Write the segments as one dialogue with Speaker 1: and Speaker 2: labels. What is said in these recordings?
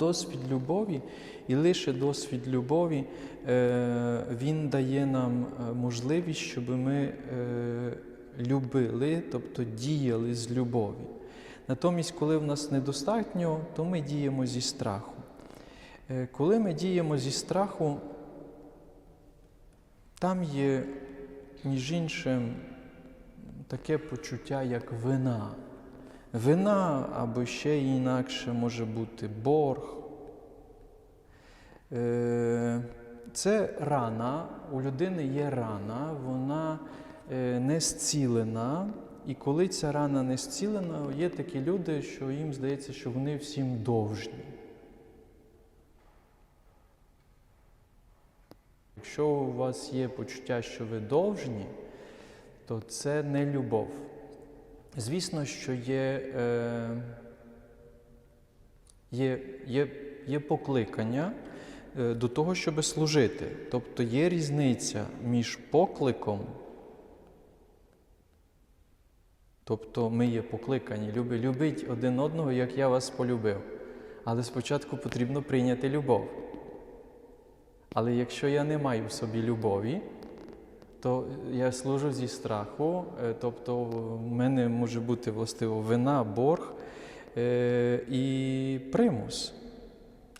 Speaker 1: досвід любові, і лише досвід любові е, він дає нам е, можливість, щоб ми е, любили, тобто діяли з любові. Натомість, коли в нас недостатньо, то ми діємо зі страху. Коли ми діємо зі страху, там є, між іншим, таке почуття, як вина. Вина або ще інакше може бути борг. Е, Це рана, у людини є рана, вона е, не зцілена. І коли ця рана не зцілена, є такі люди, що їм здається, що вони всім довжні. Якщо у вас є почуття, що ви довжні, то це не любов. Звісно, що є, е, є, є, є покликання е, до того, щоб служити. Тобто є різниця між покликом, тобто ми є покликані, люби, любіть один одного, як я вас полюбив. Але спочатку потрібно прийняти любов. Але якщо я не маю в собі любові, то я служу зі страху, е, тобто в мене може бути властиво вина, борг е, і примус.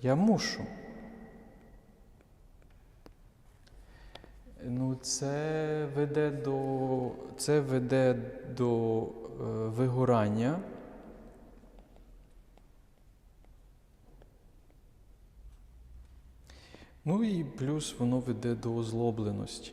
Speaker 1: Я мушу. Ну, це веде до, це веде до е, вигорання. Ну і плюс воно веде до озлобленості.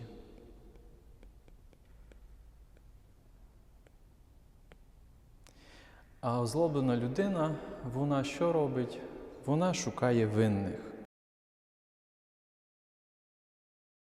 Speaker 1: А озлоблена людина, вона що робить? Вона шукає винних.